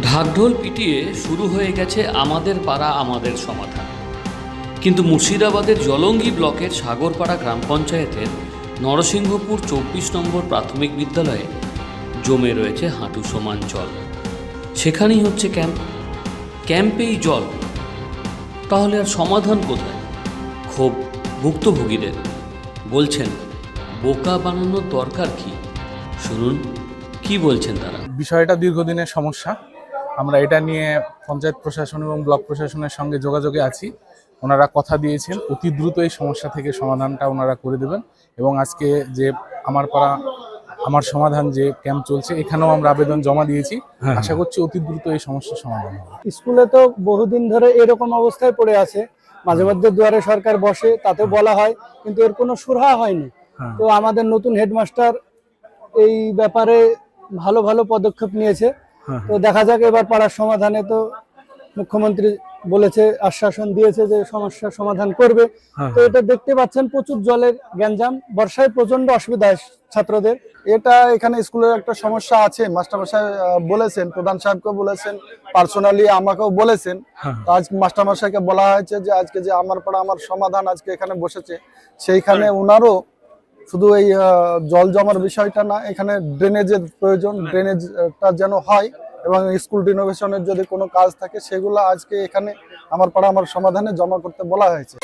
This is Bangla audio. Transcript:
ঢাকঢোল পিটিয়ে শুরু হয়ে গেছে আমাদের পাড়া আমাদের সমাধান। কিন্তু মুর্শিদাবাদের জলঙ্গি ব্লকের সাগরপাড়া গ্রাম পঞ্চায়েতের নরসিংহপুর চব্বিশ নম্বর প্রাথমিক বিদ্যালয়ে জমে রয়েছে হাঁটু সমান জল। সেখানেই হচ্ছে ক্যাম্প। ক্যাম্পেই জল। তাহলে আর সমাধান কোথায়? ক্ষোভ ভুক্তভোগীদের। বলছেন, বোকা বানানোর দরকার কি? শুনুন, কি বলছেন তারা? বিষয়টা দীর্ঘদিনের সমস্যা। আমরা এটা নিয়ে পঞ্চায়েত প্রশাসন এবং ব্লক প্রশাসনের সঙ্গে যোগাযোগে আছি। ওনারা কথা দিয়েছেন অতি দ্রুত এই সমস্যা থেকে সমাধানটা ওনারা করে দেবেন এবং আজকে যে আমার পাড়া আমার সমাধান যে ক্যাম্প চলছে এখানেও আমরা আবেদন জমা দিয়েছি। আশা করছি অতি দ্রুত এই সমস্যার সমাধান হবে। স্কুলে তো বহুদিন ধরে এরকম অবস্থায় পড়ে আছে। মাঝে মধ্যে দুয়ারে সরকার বসে তাতে বলা হয় কিন্তু এর কোনো সুরাহা হয়নি। হ্যাঁ। তো আমাদের নতুন হেডমাস্টার এই ব্যাপারে ভালো ভালো পদক্ষেপ নিয়েছে। হ্যাঁ, তো দেখা যাক এবার পাড়ার সমাধানে তো মুখ্যমন্ত্রী বলেছে আশ্বাসন দিয়েছে যে সমস্যার সমাধান করবে। হ্যাঁ, তো এটা দেখতে পাচ্ছেন প্রচুর জলের গ্যাঞ্জাম। বর্ষায় প্রচণ্ড অসুবিধা হয় ছাত্রদের। এটা এখানে স্কুলের একটা সমস্যা আছে মাস্টারমশাই বলেছেন প্রধান সাহেবকেও বলেছেন পার্সোনালি আমাকেও বলেছেন। হ্যাঁ। আজ মাস্টারমশাইকে বলা হয়েছে যে আজকে যে আমার পাড়া আমার সমাধান আজকে এখানে বসেছে। সেইখানে ওনারও শুধু এই জল জমার বিষয়টা না, এখানে ড্রেনেজের প্রয়োজন ড্রেনেজটা যেন হয় এবং স্কুল রিনোভেশনের যদি কোনো কাজ থাকে, সেগুলো আজকে এখানে আমার পাড়া আমার সমাধানে জমা করতে বলা হয়েছে।